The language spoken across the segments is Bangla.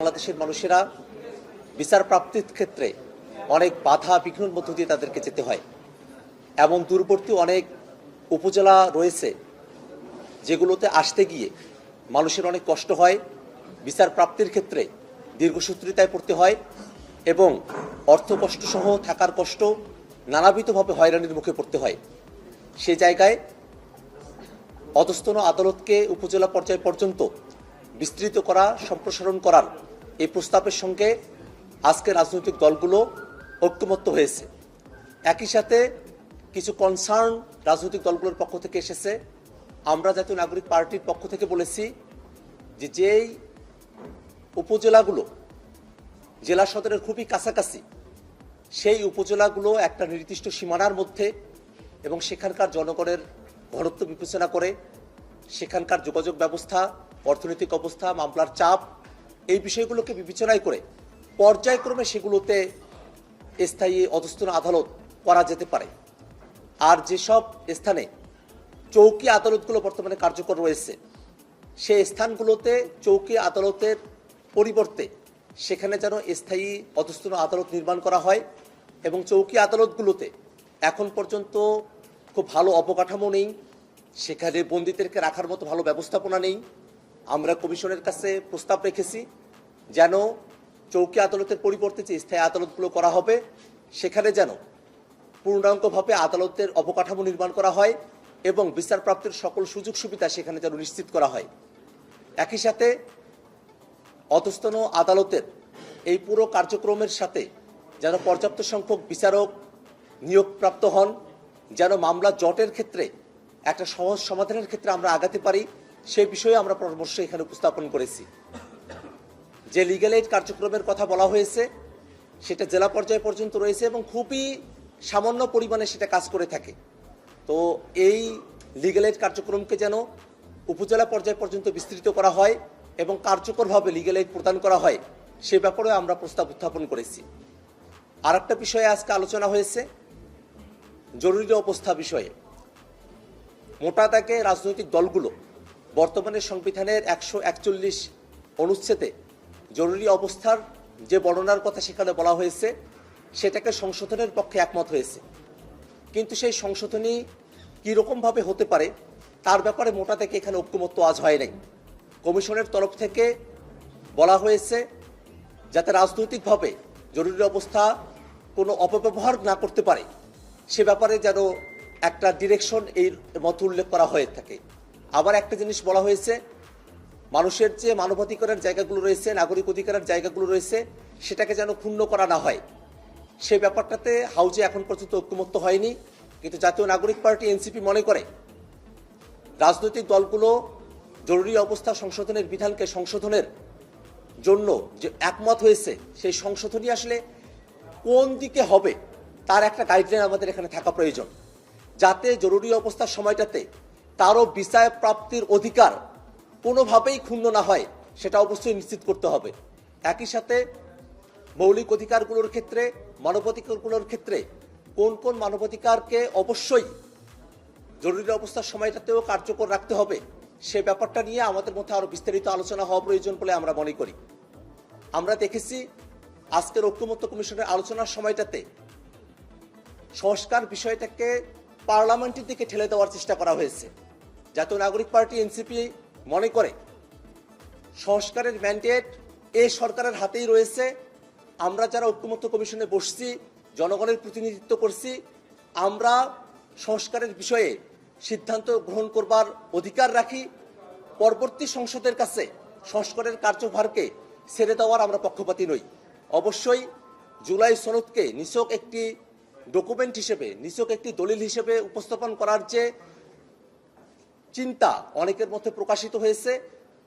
বাংলাদেশের মানুষেরা বিচার প্রাপ্তির ক্ষেত্রে অনেক বাধা বিঘ্নের মধ্য দিয়ে তাদেরকে যেতে হয়। এবং দূরবর্তী অনেক উপজেলা রয়েছে যেগুলোতে আসতে গিয়ে মানুষের অনেক কষ্ট হয় বিচার প্রাপ্তির ক্ষেত্রে দীর্ঘসূত্রিতায় পড়তে হয় এবং অর্থ কষ্ট সহ থাকার কষ্ট নানাবিধভাবে হয়রানির মুখে পড়তে হয়। সে জায়গায় অধস্তন আদালতকে উপজেলা পর্যায় পর্যন্ত বিস্তৃত করা, সম্প্রসারণ করার এই প্রস্তাবের সঙ্গে আজকে রাজনৈতিক দলগুলো ঐক্যমত্য হয়েছে। একই সাথে কিছু কনসার্ন রাজনৈতিক দলগুলোর পক্ষ থেকে এসেছে। আমরা জাতীয় নাগরিক পার্টির পক্ষ থেকে বলেছি যে যেই উপজেলাগুলো জেলা সদরের খুবই কাছাকাছি, সেই উপজেলাগুলো একটা নির্দিষ্ট সীমানার মধ্যে এবং সেখানকার জনগণের ঘনত্ব বিবেচনা করে সেখানকার যোগাযোগ ব্যবস্থা অর্থনৈতিক অবস্থা, মামলার চাপ, এই বিষয়গুলোকে বিবেচনায় করে পর্যায়ক্রমে সেগুলোতে স্থায়ী অধস্থন আদালত করা যেতে পারে। আর যেসব স্থানে চৌকি আদালতগুলো বর্তমানে কার্যকর রয়েছে, সে স্থানগুলোতে চৌকি আদালতের পরিবর্তে সেখানে যেন স্থায়ী অধস্থন আদালত নির্মাণ করা হয় এবং চৌকি আদালতগুলোতে এখন পর্যন্ত খুব ভালো অবকাঠামো নেই, সেখানে বন্দীদেরকে রাখার মতো ভালো ব্যবস্থাপনা নেই আমরা কমিশনের কাছে প্রস্তাব রেখেছি যেন চৌকি আদালতের পরিবর্তে যে স্থায়ী আদালতগুলো করা হবে, সেখানে যেন পূর্ণাঙ্গভাবে আদালতের অবকাঠামো নির্মাণ করা হয় এবং বিচার প্রাপ্তির সকল সুযোগ সুবিধা সেখানে যেন নিশ্চিত করা হয়। একই সাথে অধস্তন আদালতের এই পুরো কার্যক্রমের সাথে যেন পর্যাপ্ত সংখ্যক বিচারক নিয়োগপ্রাপ্ত হন, যেন মামলা জটের ক্ষেত্রে, একটা সহজ সমাধানের ক্ষেত্রে আমরা আগাতে পারি। সেই বিষয়ে আমরা পরামর্শ এখানে উপস্থাপন করেছি। যে লিগ্যাল এইড কার্যক্রমের কথা বলা হয়েছে, সেটা জেলা পর্যায় পর্যন্ত রয়েছে এবং খুবই সামান্য পরিমাণে সেটা কাজ করে থাকে। তো এই লিগ্যাল এইড কার্যক্রমকে যেন উপজেলা পর্যায় পর্যন্ত বিস্তৃত করা হয় এবং কার্যকরভাবে লিগ্যাল এইড প্রদান করা হয়, সে ব্যাপারেও আমরা প্রস্তাব উত্থাপন করেছি। আর একটা বিষয়ে আজকে আলোচনা হয়েছে, জরুরি অবস্থা বিষয়ে। মোটা দাগে রাজনৈতিক দলগুলো বর্তমানে সংবিধানের একশো একচল্লিশ অনুচ্ছেদে জরুরি অবস্থার যে বর্ণনার কথা সেখানে বলা হয়েছে, সেটাকে সংশোধনের পক্ষে একমত হয়েছে। কিন্তু সেই সংশোধনী কীরকমভাবে হতে পারে, তার ব্যাপারে মোটা থেকে এখানে ঐক্যমত্য আজ হয় নাই। কমিশনের তরফ থেকে বলা হয়েছে, যাতে রাজনৈতিকভাবে জরুরি অবস্থা কোনো অপব্যবহার না করতে পারে, সে ব্যাপারে যেন একটা ডিরেকশন এই মত উল্লেখ করা হয়ে থাকে। আবার একটা জিনিস বলা হয়েছে, মানুষের যে মানবাধিকারের জায়গাগুলো রয়েছে, নাগরিক অধিকারের জায়গাগুলো রয়েছে, সেটাকে যেন ক্ষুণ্ণ করা না হয়। সে ব্যাপারটাতে হাউজে এখন পর্যন্ত ঐক্যমত্য হয়নি, কিন্তু জাতীয় নাগরিক পার্টি এনসিপি মনে করে, রাজনৈতিক দলগুলো জরুরি অবস্থা সংশোধনের বিধানকে সংশোধনের জন্য যে একমত হয়েছে, সেই সংশোধনী আসলে কোন দিকে হবে, তার একটা গাইডলাইন আমাদের এখানে থাকা প্রয়োজন। যাতে জরুরি অবস্থার সময়টাতে তারও বিচার প্রাপ্তির অধিকার কোনোভাবেই ক্ষুণ্ণ না হয়, সেটা অবশ্যই নিশ্চিত করতে হবে। একই সাথে মৌলিক অধিকারগুলোর ক্ষেত্রে, মানবাধিকারগুলোর ক্ষেত্রে কোন কোন মানবাধিকারকে অবশ্যই জরুরি অবস্থার সময়টাতেও কার্যকর রাখতে হবে, সে ব্যাপারটা নিয়ে আমাদের মধ্যে আরও বিস্তারিত আলোচনা হওয়া প্রয়োজন বলে আমরা মনে করি। আমরা দেখেছি আজকের ঐক্যমত্য কমিশনের আলোচনার সময়টাতে সংস্কার বিষয়টাকে পার্লামেন্টের দিকে ঠেলে দেওয়ার চেষ্টা করা হয়েছে। জাতীয় নাগরিক পার্টি এনসিপি মনে করে। সংস্কারের ম্যান্ডেট এ সরকারের হাতেই রয়েছে। আমরা যারা ঐক্যমত্য কমিশনে বসছি, জনগণের প্রতিনিধিত্ব করছি, আমরা সংস্কারের বিষয়ে সিদ্ধান্ত গ্রহণ করবার অধিকার রাখি। পরবর্তী সংসদের কাছে সংস্কারের কার্যভারকে ছেড়ে দেওয়ার আমরা পক্ষপাতী নই। অবশ্যই জুলাই সনদকে নিছক একটি ডকুমেন্ট হিসেবে, নিছক একটি দলিল হিসেবে উপস্থাপন করার যে চিন্তা অনেকের মধ্যে প্রকাশিত হয়েছে।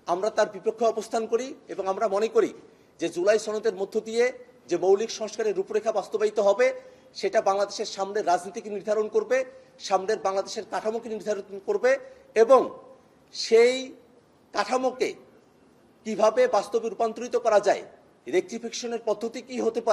আমরা তার বিপক্ষে অবস্থান করি এবং আমরা মনে করি যে জুলাই সনদের মধ্য দিয়ে যে মৌলিক সংস্কারের রূপরেখা বাস্তবায়িত হবে, সেটা বাংলাদেশের সামনের রাজনীতিকে নির্ধারণ করবে, সামনের বাংলাদেশের কাঠামোকে নির্ধারণ করবে এবং সেই কাঠামোকে কীভাবে বাস্তবে রূপান্তরিত করা যায় রেকটিফিকেশনের পদ্ধতি কি হতে পারে